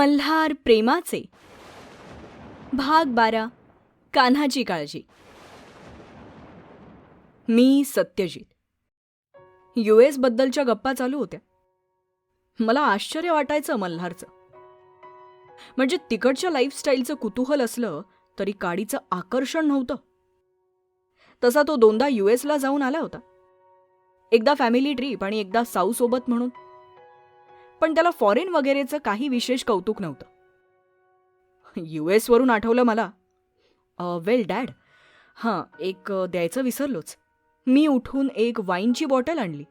मल्हार प्रेमाचे. भाग बारा. कान्हाची काळजी. मी सत्यजित. यू एस बद्दलच्या गप्पा चालू होत्या. मला आश्चर्य वाटायचं मल्हारचं. म्हणजे तिकडच्या लाईफस्टाईलचं कुतूहल असलं तरी काडीचं आकर्षण नव्हतं. तसा तो दोनदा यू एसला जाऊन आला होता. एकदा फॅमिली ट्रीप आणि एकदा साऊसोबत म्हणून. पण त्याला फॉरेन वगैरेचं काही विशेष कौतुक नव्हतं. यू एसवरून आठवलं मला. वेल डॅड हां एक द्यायचं विसरलोच. मी उठून एक वाईनची बॉटल आणली.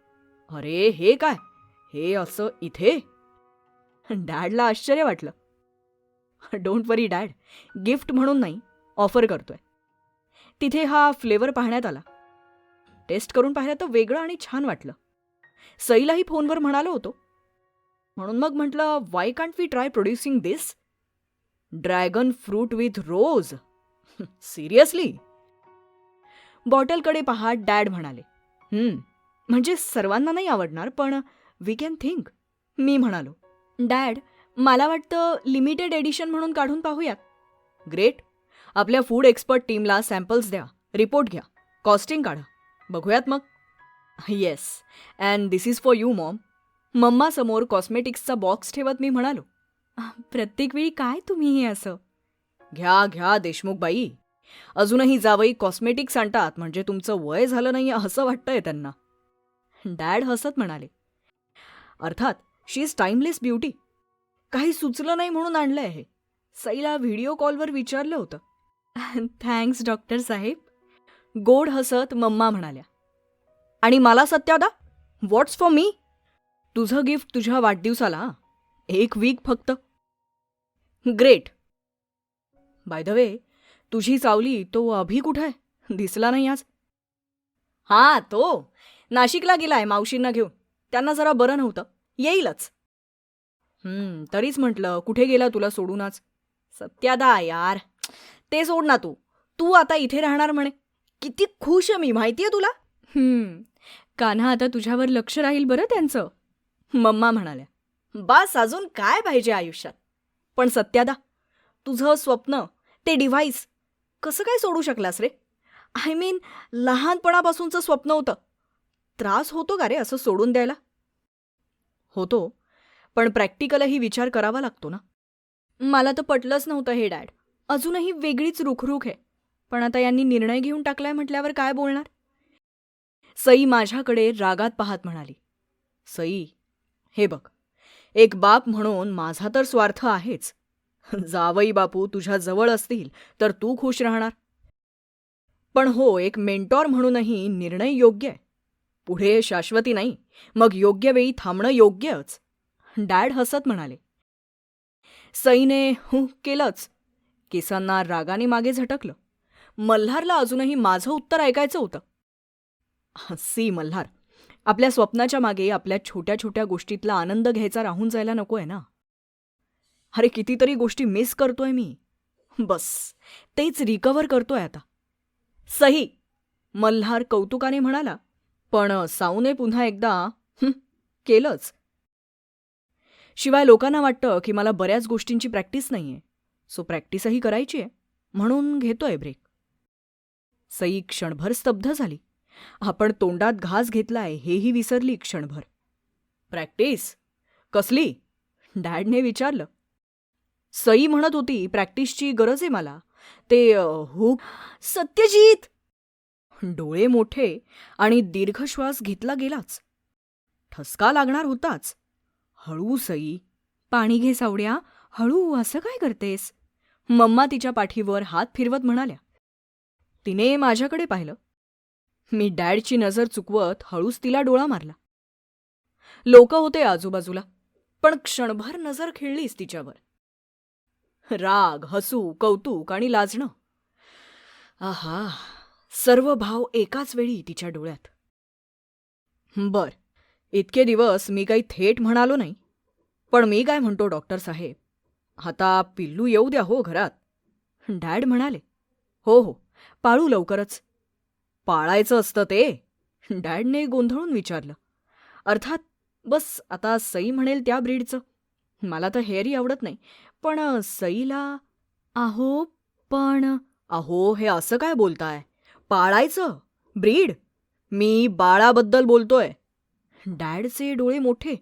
अरे हे काय? हे असं इथे? डॅडला आश्चर्य वाटलं. डोंट वरी डॅड गिफ्ट म्हणून नाही ऑफर करतोय. तिथे हा फ्लेवर पाहण्यात आला. टेस्ट करून पाहिलं तर वेगळं आणि छान वाटलं. सईलाही फोनवर म्हणालो होतो. म्हणून मग म्हटलं why can't we try producing this dragon fruit with rose seriously बॉटलकडे पहा डॅड म्हणाले. म्हणजे सर्वांना नाही आवडणार पण वी कॅन थिंक मी म्हणालो. डॅड मला वाटतं लिमिटेड एडिशन म्हणून काढून पाहूयात. ग्रेट आपल्या फूड एक्सपर्ट टीमला सॅम्पल्स द्या. रिपोर्ट घ्या. कॉस्टिंग काढा. बघूयात मग. Yes and this is for you mom मम्मासमोर कॉस्मेटिक्सचा बॉक्स ठेवत मी म्हणालो प्रत्येक वेळी काय तुम्ही हे असं? घ्या घ्या देशमुख बाई अजूनही जावई कॉस्मेटिक्स आणतात म्हणजे तुमचं वय झालं नाही असं वाटतंय त्यांना. डॅड हसत म्हणाले अर्थात शी इज टाइमलेस ब्युटी. काही सुचलं नाही म्हणून आणलंय हे. सईला व्हिडिओ कॉलवर विचारलं होतं. थँक्स डॉक्टर साहेब. गोड हसत मम्मा म्हणाल्या आणि मला सत्यादा? व्हॉट्स फॉर मी तुझं गिफ्ट तुझ्या वाढदिवसाला एक वीक फक्त. ग्रेट बाय द वे तुझी चावली तो अभि कुठं आहे? दिसला नाही आज. हा तो. नाशिकला गेलाय मावशींना घेऊन. त्यांना जरा बरं नव्हतं. येईलच. तरीच म्हटलं कुठे गेला तुला सोडून आज? सत्यादा यार. ते सोड ना तू. तू आता इथे राहणार म्हणे. किती खुश आहे मी माहिती आहे तुला कान्हा आता तुझ्यावर लक्ष राहील बरं त्यांचं. मम्मा म्हणाल्या बास अजून काय पाहिजे आयुष्यात? पण सत्यादा तुझं स्वप्न ते डिव्हाइस कसं काय सोडू शकलास रे? आय मीन लहानपणापासूनचं स्वप्न होतं. त्रास होतो का रे असं सोडून द्यायला? होतो पण प्रॅक्टिकलही विचार करावा लागतो ना. मला तर पटलंच नव्हतं हे डॅड. अजूनही वेगळीच रुखरुख आहे. पण आता यांनी निर्णय घेऊन टाकलाय म्हटल्यावर काय बोलणार? सई माझ्याकडे रागात पाहत म्हणाली सई हे बघ. एक बाप म्हणून माझा तर स्वार्थ आहेच. जावई बापू तुझ्या जवळ असतील तर तू खुश राहणार. पण हो एक मेंटॉर म्हणूनही निर्णय योग्य आहे. पुढे शाश्वती नाही मग योग्य वेळी थांबणं योग्यच. डॅड हसत म्हणाले. सईने हु केलंच. केसांना रागाने मागे झटकलं. मल्हारला अजूनही माझं उत्तर ऐकायचं होतं. सी मल्हार आपल्या स्वप्नाच्या मागे आपल्या छोट्या छोट्या गोष्टीतला आनंद घ्यायचा राहून जायला नको आहे ना? अरे कितीतरी गोष्टी मिस करतोय मी. बस तेच रिकवर करतोय आता. सही मल्हार कौतुकाने म्हणाला पण साऊने पुन्हा एकदा केलंच. शिवाय लोकांना वाटतं की मला बऱ्याच गोष्टींची प्रॅक्टिस नाहीये. सो प्रॅक्टिसही करायची आहे म्हणून घेतोय ब्रेक सई क्षणभर स्तब्ध झाली. आपण तोंडात घास घेतलाय हेही विसरली क्षणभर. प्रॅक्टिस कसली? डॅडने विचारलं. सई म्हणत होती प्रॅक्टिसची गरज आहे मला. ते हु? सत्यजित! डोळे मोठे आणि दीर्घ श्वास घेतला गेलाच. ठसका लागणार होताच. हळू सई पाणी घे सावड्या. हळू असं काय करतेस? मम्मा तिच्या पाठीवर हात फिरवत म्हणाल्या. तिने माझ्याकडे पाहिलं. मी डॅडची नजर चुकवत हळूच तिला डोळा मारला. लोक होते आजूबाजूला पण क्षणभर नजर खिळलीच तिच्यावर. राग हसू कौतुक आणि लाजणं. आहा सर्व भाव एकाच वेळी तिच्या डोळ्यात. बर इतके दिवस मी काही थेट म्हणालो नाही पण मी काय म्हणतो डॉक्टर साहेब? आता पिल्लू येऊ द्या हो घरात. डॅड म्हणाले हो हो पाळू लवकरच. पाळायचं असतं ते. डॅडने गोंधळून विचारलं. अर्थात बस आता सई म्हणेल त्या ब्रीडचं. मला तर हेअरही आवडत नाही. पण सईला आहो पण अहो हे असं काय बोलताय? पाळायचं? ब्रीड? मी बाळाबद्दल बोलतोय. डॅडचे डोळे मोठे.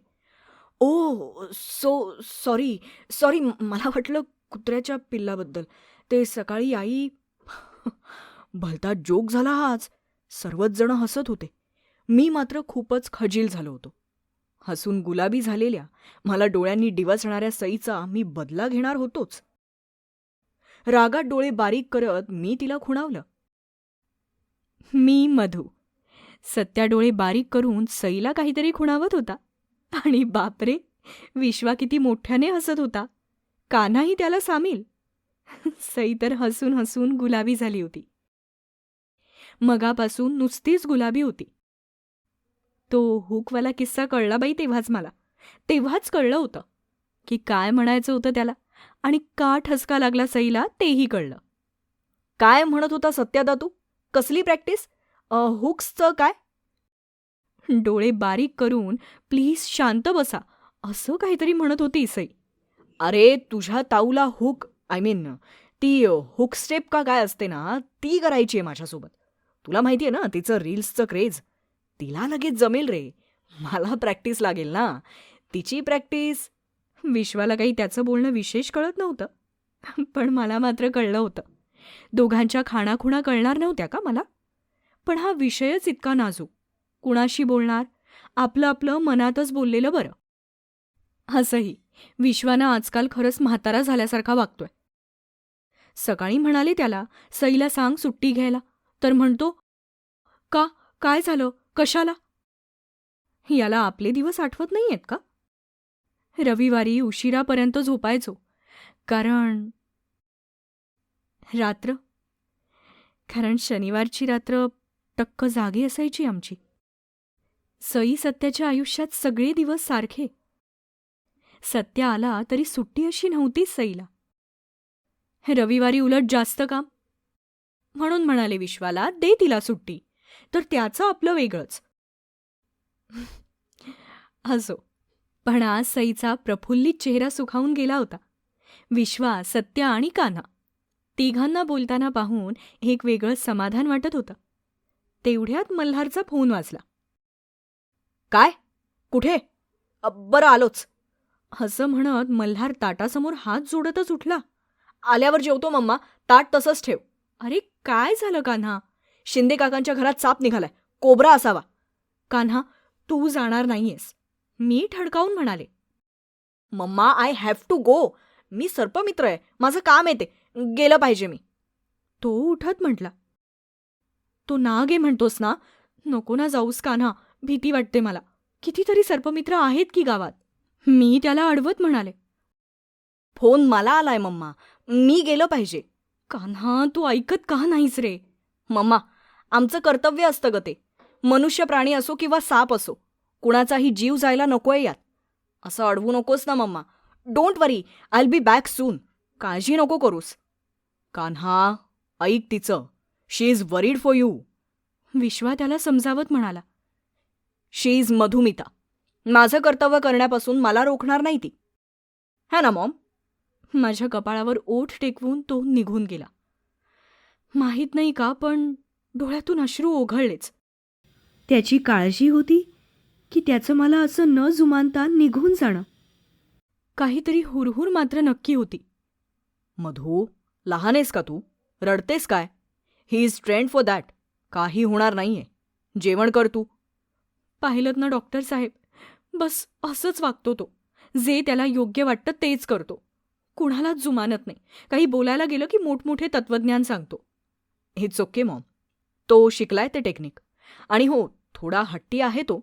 ओ सो सॉरी सॉरी मला वाटलं कुत्र्याच्या पिल्लाबद्दल. ते सकाळी आई भलता जोक झाला हा आज. सर्वच जण हसत होते. मी मात्र खूपच खजील झालो होतो. हसून गुलाबी झालेल्या मला डोळ्यांनी डिवचणाऱ्या सईचा मी बदला घेणार होतोच. रागात डोळे बारीक करत मी तिला खुणावलं. मी मधू. सत्या डोळे बारीक करून सईला काहीतरी खुणावत होता. आणि बापरे विश्वा किती मोठ्याने हसत होता. कान्हाही त्याला सामील. सई तर हसून हसून गुलाबी झाली होती. मगापासून नुसतीच गुलाबी होती. तो हुकवाला किस्सा कळला बाई तेव्हाच मला. तेव्हाच कळलं होतं. की काय म्हणायचं होतं त्याला आणि का ठसका लागला सईला तेही कळलं. काय म्हणत होता सत्यादा तू कसली प्रॅक्टिस? हुक्सचं काय? डोळे बारीक करून प्लीज शांत बसा असं काहीतरी म्हणत होती सई. अरे तुझ्या ताऊला हुक आय मीन ती हुक स्टेप का काय असते ना ती करायची आहे माझ्यासोबत. तुला माहितीये ना तिचं रील्सचं क्रेज तिला लगेच जमेल रे. मला प्रॅक्टिस लागेल ना. तिची प्रॅक्टिस विश्वाला काही त्याचं बोलणं विशेष कळत नव्हतं. पण मला मात्र कळलं होतं. दोघांच्या खाणाखुणा कळणार नव्हत्या का मला? पण हा विषयच इतका नाजूक. कुणाशी बोलणार? आपलं आपलं मनातच बोललेलं बरं. असंही विश्वानं आजकाल खरंच म्हातारा झाल्यासारखा वागतोय. सकाळी म्हणाले त्याला सईला सांग सुट्टी घ्यायला. तर म्हणतो का? काय झालं? कशाला? याला आपले दिवस आठवत नाही आहेत का? रविवारी उशिरापर्यंत झोपायचो कारण रात्र? कारण शनिवारची रात्र टक्क जागी असायची आमची. सई सत्याच्या आयुष्यात सगळे दिवस सारखे. सत्य आला तरी सुट्टी अशी नव्हतीच सईला. रविवारी उलट जास्त काम म्हणून म्हणाले विश्वाला दे तिला सुट्टी. तर त्याचं आपलं वेगळंच. असो पण आज सईचा प्रफुल्लित चेहरा सुखावून गेला होता. विश्वा सत्य आणि कान्हा तिघांना बोलताना पाहून एक वेगळं समाधान वाटत होतं. तेवढ्यात मल्हारचा फोन वाजला. काय? कुठे? "अ, बरं आलोच. असं म्हणत मल्हार ताटासमोर हात जोडतच उठला. आल्यावर जेवतो मम्मा. ताट तसंच ठेव. अरे काय झालं कान्हा? शिंदे काकांच्या घरात साप निघालाय. कोबरा असावा. कान्हा तू जाणार नाहीयेस. मी ठडकावून म्हणाले. Mumma I have to go मी सर्पमित्र आहे. माझं काम येते गेलं पाहिजे मी. तो उठत म्हटला. तू ना गे म्हणतोस ना? नको ना जाऊस कान्हा. भीती वाटते मला. कितीतरी सर्पमित्र आहेत की गावात? मी त्याला अडवत म्हणाले. फोन मला आलाय मम्मा. मी गेलं पाहिजे. कान्हा तू ऐकत का नाहीस रे? मम्मा आमचं कर्तव्य असतं ग ते. मनुष्य प्राणी असो किंवा साप असो कुणाचाही जीव जायला नकोय यात. असं अडवू नकोस ना mumma. Don't worry I be back soon काळजी नको करूस. कान्हा ऐक तिचं. She is worried for you Vishwa त्याला समजावत म्हणाला. She is Madhumita. माझं कर्तव्य करण्यापासून मला रोखणार नाही ती. है ना मॉम? माझ्या कपाळावर ओठ टेकवून तो निघून गेला. माहीत नाही का पण डोळ्यातून अश्रू ओघळलेच. त्याची काळजी होती की त्याचं मला असं न जुमानता निघून जाणं. काहीतरी हुरहुर मात्र नक्की होती. मधू लहान आहेस का तू? रडतेस काय? He is trained for that काही होणार नाहीये. जेवण कर तू. पाहिलं ना डॉक्टर साहेब बस असंच वागतो तो. जे त्याला योग्य वाटतं तेच करतो. कुणालाच जुमानत नाही. काही बोलायला गेलं की मोठमोठे तत्वज्ञान सांगतो. इट्स ओके मॉम तो शिकलाय ते टेक्निक आणि हो थोडा हट्टी आहे तो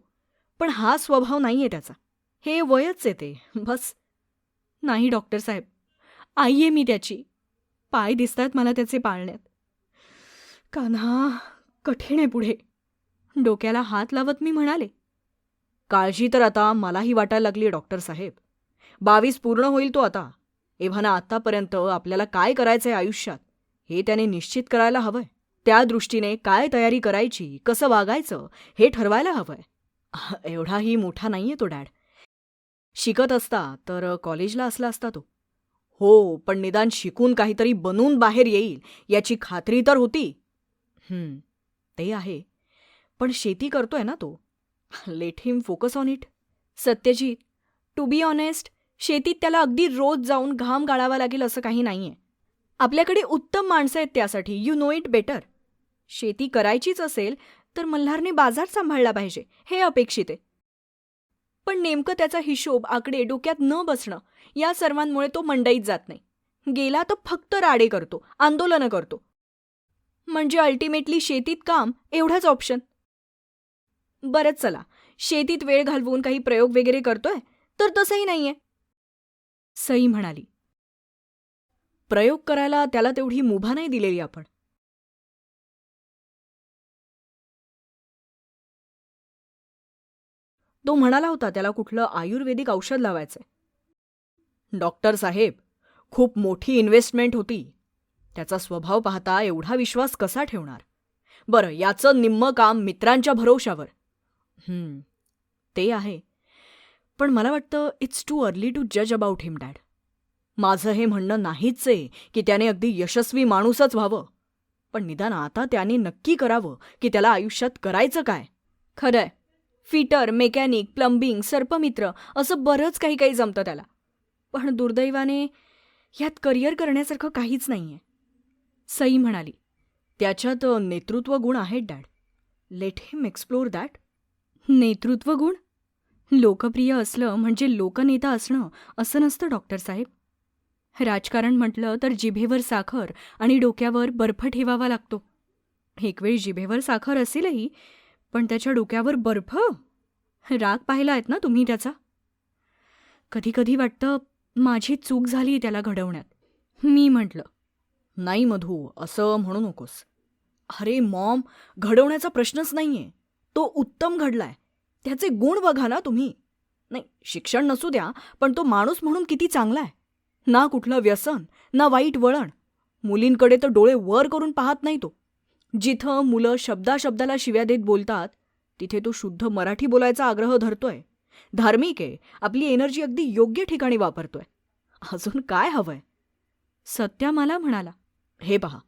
पण हा स्वभाव नाहीये त्याचा. हे वयच आहे ते. बस. नाही डॉक्टर साहेब. आई आहे मी त्याची. पाय दिसतात मला त्याचे पाळण्यात. कान्हा कठीण आहे पुढे. डोक्याला हात लावत मी म्हणाले. काळजी तर आता मलाही वाटायला लागली डॉक्टर साहेब. बावीस पूर्ण होईल तो आता. एव्हाना आतापर्यंत आपल्याला काय करायचंय आयुष्यात? हे त्याने निश्चित करायला हवंय. त्या दृष्टीने काय तयारी करायची कसं वागायचं हे ठरवायला हवंय. एवढाही मोठा नाहीये तो डॅड. शिकत असता तर कॉलेजला असला असता तो. हो पण निदान शिकून काहीतरी बनून बाहेर येईल याची खात्री तर होती. ते आहे. पण शेती करतोय ना तो. Let him focus on it. Satyajeet to be honest शेतीत त्याला अगदी रोज जाऊन घाम गाळावा लागेल असं काही नाहीये. आपल्याकडे उत्तम माणसं आहेत त्यासाठी. यू नो इट बेटर शेती करायचीच असेल तर मल्हारने बाजार सांभाळला पाहिजे. हे अपेक्षित आहे. पण नेमकं त्याचा हिशोब आकडे डोक्यात न बसणं या सर्वांमुळे तो मंडईत जात नाही. गेला तर फक्त राडे करतो आंदोलनं करतो. म्हणजे अल्टिमेटली शेतीत काम एवढाच ऑप्शन बरंच चला. शेतीत वेळ घालवून काही प्रयोग वगैरे करतोय? तर तसंही नाहीये. सई म्हणाली. प्रयोग करायला त्याला तेवढी मुभा नाही दिलेली आपण. तो म्हणाला होता त्याला कुठलं आयुर्वेदिक औषध लावायचंय. डॉक्टर साहेब खूप मोठी इन्व्हेस्टमेंट होती. त्याचा स्वभाव पाहता एवढा विश्वास कसा ठेवणार? बरं याचं निम्म काम मित्रांच्या भरोशावर ते आहे. पण मला वाटतं इट्स टू अर्ली टू जज अबाउट हिम डॅड माझं हे म्हणणं नाहीच आहे की त्याने अगदी यशस्वी माणूसच व्हावं. पण निदान आता त्याने नक्की करावं की त्याला आयुष्यात करायचं काय? खरंय. फिटर मेकॅनिक प्लंबिंग सर्पमित्र असं बरंच काही काही जमतं त्याला. पण दुर्दैवाने ह्यात करिअर करण्यासारखं काहीच नाहीये. सई म्हणाली त्याच्यात नेतृत्व गुण आहेत dad let him explore that नेतृत्व गुण? लोकप्रिय असलं म्हणजे लोकनेता असणं असं नसतं डॉक्टर साहेब. राजकारण म्हटलं तर जिभेवर साखर आणि डोक्यावर बर्फ ठेवावा लागतो. एक वेळ जिभेवर साखर असेलही पण त्याच्या डोक्यावर बर्फ? राग पाहिला आहेत ना तुम्ही त्याचा? कधी कधी वाटतं माझी चूक झाली त्याला घडवण्यात. मी म्हटलं नाही मधू असं म्हणू नकोस. अरे मॉम घडवण्याचा प्रश्नच नाहीये. तो उत्तम घडलाय. त्याचे गुण बघा ना तुम्ही. नाही शिक्षण नसू द्या पण तो माणूस म्हणून किती चांगला आहे. ना कुठलं व्यसन ना वाईट वळण. मुलींकडे तर डोळे वर करून पाहत नाही तो. जिथं मुलं शब्दाशब्दाला शिव्या देत बोलतात तिथे तो शुद्ध मराठी बोलायचा आग्रह धरतोय. धार्मिक आहे आपली एनर्जी अगदी योग्य ठिकाणी वापरतोय. अजून काय हवंय? सत्या मला म्हणाला हे पहा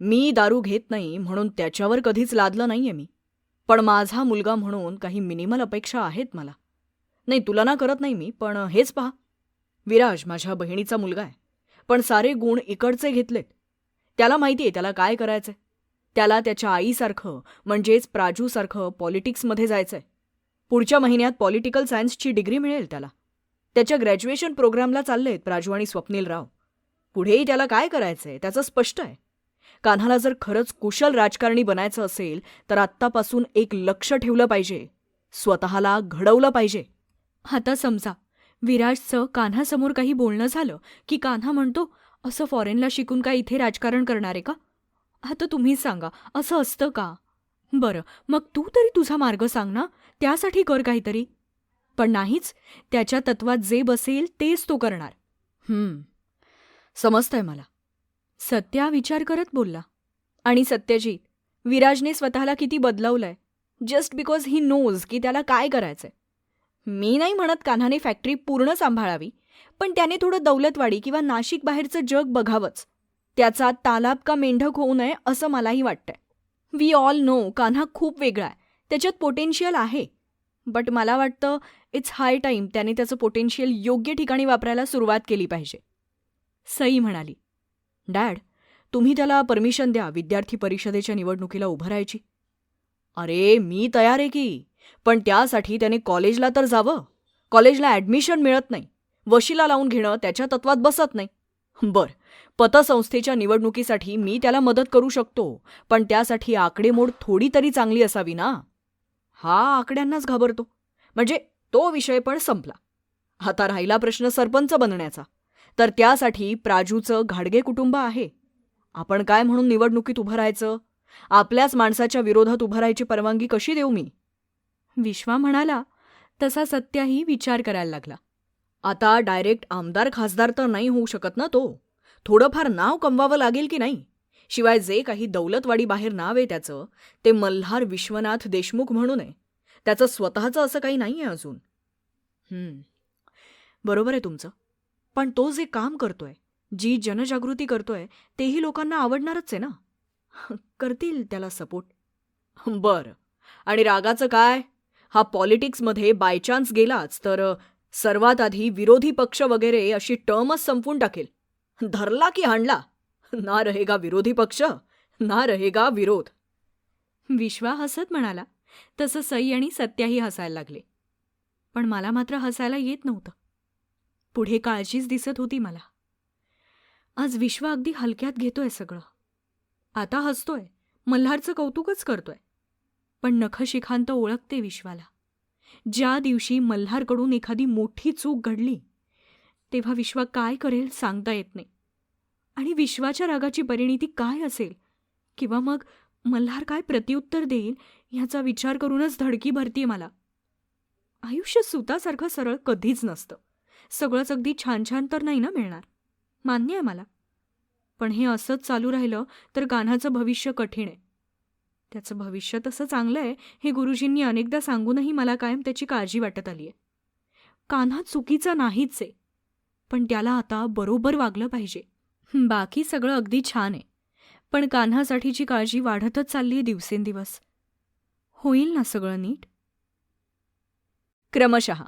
मी दारू घेत नाही म्हणून त्याच्यावर कधीच लादलं नाहीये मी. पण माझा मुलगा म्हणून काही मिनिमल अपेक्षा आहेत मला. नाही तुला ना करत नाही मी पण हेच पहा. विराज माझ्या बहिणीचा मुलगा आहे. पण सारे गुण इकडचे घेतलेत. त्याला माहिती आहे त्याला काय करायचंय. त्याला त्याच्या आईसारखं म्हणजेच प्राजूसारखं पॉलिटिक्समध्ये जायचंय. पुढच्या महिन्यात पॉलिटिकल सायन्सची डिग्री मिळेल त्याला. त्याच्या ग्रॅज्युएशन प्रोग्रामला चाललेत प्राजू आणि स्वप्नील राव. पुढेही त्याला काय करायचंय त्याचं स्पष्ट आहे. कान्हाला जर खरंच कुशल राजकारणी बनायचं असेल तर आत्तापासून एक लक्ष ठेवलं पाहिजे. स्वतःला घडवलं पाहिजे. आता समजा. विराजचं कान्हासमोर काही बोलणं झालं की कान्हा म्हणतो असं फॉरेनला शिकून काय इथे राजकारण करणार आहे का? आता तुम्हीच सांगा असं असतं का? बरं मग तू तरी तुझा मार्ग सांग ना त्यासाठी कर काहीतरी. पण नाहीच त्याच्या तत्वात जे बसेल तेच तो करणार. हम्म. समजतंय मला. सत्या विचार करत बोलला. आणि सत्यजीत विराजने स्वतःला किती बदलवलंय. जस्ट बिकॉज ही नोज की त्याला काय करायचंय. मी नाही म्हणत कान्हाने फॅक्टरी पूर्ण सांभाळावी पण त्याने थोडं दौलतवाडी किंवा नाशिक बाहेरचं जग बघावंच. त्याचा तालाब का मेंढक होऊ नये असं मलाही वाटतंय. वी ऑल नो कान्हा खूप वेगळा आहे. त्याच्यात पोटेन्शियल आहे. बट मला वाटतं इट्स हाय टाईम त्याने त्याचं पोटेन्शियल योग्य ठिकाणी वापरायला सुरुवात केली पाहिजे. सई म्हणाली. डॅड तुम्ही त्याला परमिशन द्या विद्यार्थी परिषदेच्या निवडणुकीला उभं राहायची. अरे मी तयार आहे की पण त्यासाठी त्याने कॉलेजला तर जावं. कॉलेजला ॲडमिशन मिळत नाही. वशिला लावून घेणं त्याच्या तत्वात बसत नाही. बर पतसंस्थेच्या निवडणुकीसाठी मी त्याला मदत करू शकतो पण त्यासाठी आकडेमोड थोडी तरी चांगली असावी ना? हा आकड्यांनाच घाबरतो. म्हणजे तो विषय पण संपला. आता राहिला प्रश्न सरपंच बनण्याचा. तर त्यासाठी प्राजूचं घाडगे कुटुंब आहे. आपण काय म्हणून निवडणुकीत उभं राहायचं? आपल्याच माणसाच्या विरोधात उभं राहायची परवानगी कशी देऊ मी? विश्वा म्हणाला तसा सत्याही विचार करायला लागला. आता डायरेक्ट आमदार खासदार तर नाही होऊ शकत ना तो. थोडंफार नाव कमवावं लागेल की नाही? शिवाय जे काही दौलतवाडी बाहेर नाव आहे त्याचं ते मल्हार विश्वनाथ देशमुख म्हणून आहे. त्याचं स्वतःचं असं काही नाही आहे अजून बरोबर आहे तुमचं. पण तो जे काम करतोय जी जनजागृती करतोय तेही लोकांना आवडणारच आहे ना? करतील त्याला सपोर्ट. बरं. आणि रागाचं काय? हा पॉलिटिक्समध्ये बायचान्स गेलाच तर सर्वात आधी विरोधी पक्ष वगैरे अशी टर्मच संपवून टाकेल. धरला की हाणला? ना रहेगा विरोधी पक्ष ना रहेगा विरोध. विश्वा हसत म्हणाला. तसं सई आणि सत्याही हसायला लागले. पण मला मात्र हसायला येत नव्हतं. पुढे काळजीच दिसत होती मला. आज विश्व अगदी हलक्यात घेतोय सगळं. आता हसतोय मल्हारचं कौतुकच करतोय. पण नखशिखांत ओळखते विश्वाला. ज्या दिवशी मल्हारकडून एखादी मोठी चूक घडली तेव्हा विश्वा काय करेल सांगता येत नाही. आणि विश्वाच्या रागाची परिणिती काय असेल? किंवा मग मल्हार काय प्रत्युत्तर देईल ह्याचा विचार करूनच धडकी भरतीये मला. आयुष्य सुतासारखं सरळ कधीच नसतं. सगळंच अगदी छान छान तर नाही ना मिळणार? मान्य आहे मला. पण हे असंच चालू राहिलं तर गान्हाचं भविष्य कठीण आहे. त्याचं भविष्य तसं चांगलं आहे हे गुरुजींनी अनेकदा सांगूनही मला कायम त्याची काळजी वाटत आली आहे कान्हा चुकीचा नाहीच आहे पण त्याला आता बरोबर वागलं पाहिजे. बाकी सगळं अगदी छान आहे. पण कान्हासाठीची काळजी वाढतच चालली आहे दिवसेंदिवस. होईल ना सगळं नीट? क्रमशः.